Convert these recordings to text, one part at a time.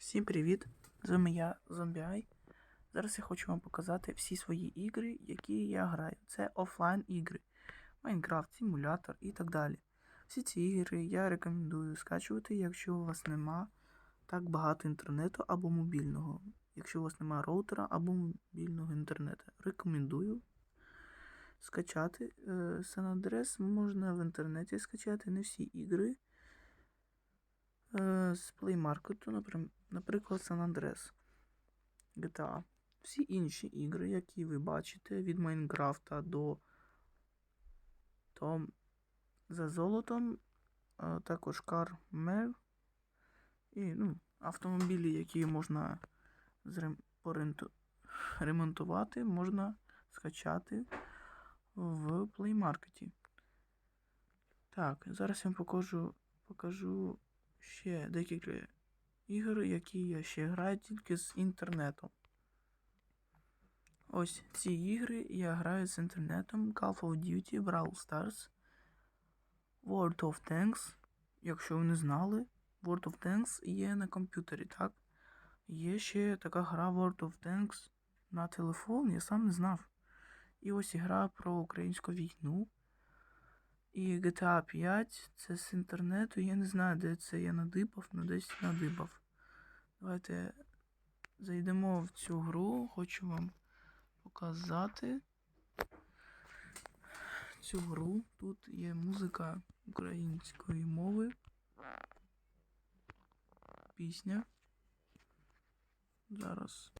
Всім привіт! З вами я, Зомбіай. Зараз я хочу вам показати всі свої ігри, які я граю. Це офлайн ігри. Майнкрафт, симулятор і так далі. Всі ці ігри я рекомендую скачувати, якщо у вас нема так багато інтернету або мобільного. Якщо у вас немає роутера або мобільного інтернету. Рекомендую скачати. Е, San можна в інтернеті скачати, не всі ігри. Е, З наприм- наприклад, San Andreas, GTA. Всі інші ігри, які ви бачите, від Майнкрафта до Том за золотом, також Car Mel і ну, автомобілі, які можна ремонтувати, можна скачати в Play Market. Так, зараз я вам покажу, покажу ще декілька ігор, які я ще граю тільки з інтернетом. Ось ці ігри я граю з інтернетом Call of Duty, Brawl Stars, World of Tanks. Якщо ви не знали, World of Tanks є на комп'ютері, так? Є ще така гра World of Tanks на телефон, я сам не знав. І ось гра про українську війну. І GTA 5 це з інтернету. Я не знаю, де це я надибав, але десь надибав. Давайте зайдемо в цю гру. Хочу вам показати цю гру. Тут є музика української мови. Пісня. Зараз.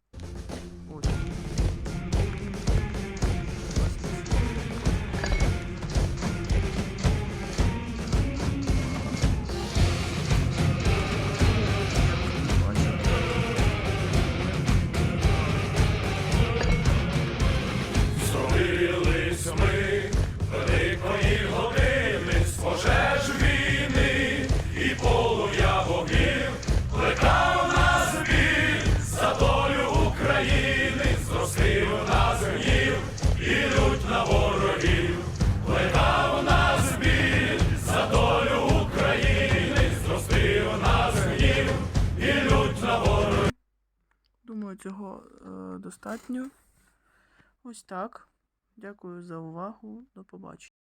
Думаю, цього е, достатньо. Ось так. Дякую за увагу. До побачення.